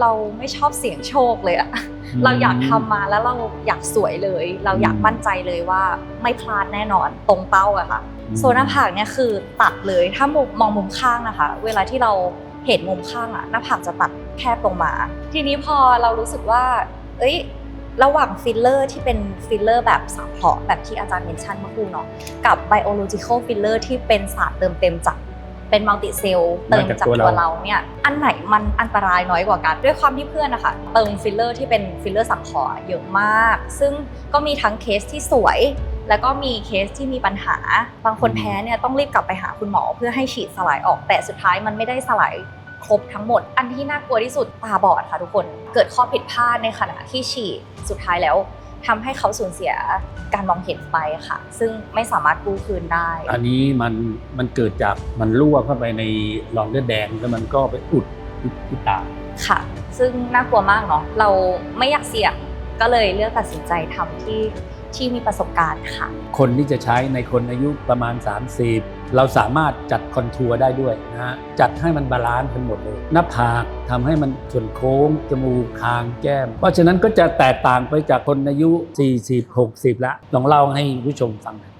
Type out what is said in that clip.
เราไม่ชอบเสี่ยงโชคเลยอะเราอยากทำมาแล้วเราอยากสวยเลย เราอยากมั่นใจเลยว่าไม่พลาดแน่นอนตรงเป้าอะค่ะอืมโซนหน้าผากเนี่ยคือตัดเลยถ้ามุมมองมุมข้างนะคะ เวลาที่เราเห็นมุมข้างอะหน้าผากจะตัดแคบลงมา ทีนี้พอเรารู้สึกว่า เอ้ยระหว่างฟิลเลอร์ที่เป็นฟิลเลอร์แบบสังเคราะห์แบบที่อาจารย์เมนชั่นเมื่อครู่เนาะกับ biological filler ที่เป็นสารเติมเต็มจาก เป็นมัลติเซลเติมจากตัวเราเนี่ยอันไหนมันอันตรายน้อยกว่ากันด้วยความที่เพื่อนนะคะเติมฟิลเลอร์ที่เป็นฟิลเลอร์สังเคราะห์เยอะมาก ซึ่งก็มีทั้งเคสที่สวย แล้วก็มีเคสที่มีปัญหา บางคนแพ้เนี่ยต้องรีบกลับไปหาคุณหมอ เพื่อให้ฉีดสลายออกแต่สุดท้ายมันไม่ได้สลายครบทั้งหมด อันที่น่ากลัวที่สุดตาบอดค่ะทุกคน เกิดข้อผิดพลาดในขณะที่ฉีด สุดท้ายแล้ว ทำให้เขาสูญเสียการมองเห็นไปค่ะ ซึ่งไม่สามารถกู้คืนได้ อันนี้มันมันเกิดจากมันรั่วเข้าไปในหลอดเลือดแดงแล้วมันก็ไปอุดที่ตาค่ะ ซึ่งน่ากลัวมากเนาะเราไม่อยากเสี่ยงก็เลยเลือกตัดสินใจทำที่ ที่มีประสบการณ์ค่ะ คนที่จะใช้ในคนอายุประมาณ 30 เราสามารถจัดคอนทัวร์ได้ด้วยนะฮะจัดให้มันบาลานซ์กันหมดเลย หน้าผากทำให้มันส่วนโค้ง จมูกคางแก้ม เพราะฉะนั้นก็จะแตกต่างไปจากคนอายุ 40 60 ละลองเล่าให้ผู้ชมฟังหน่อย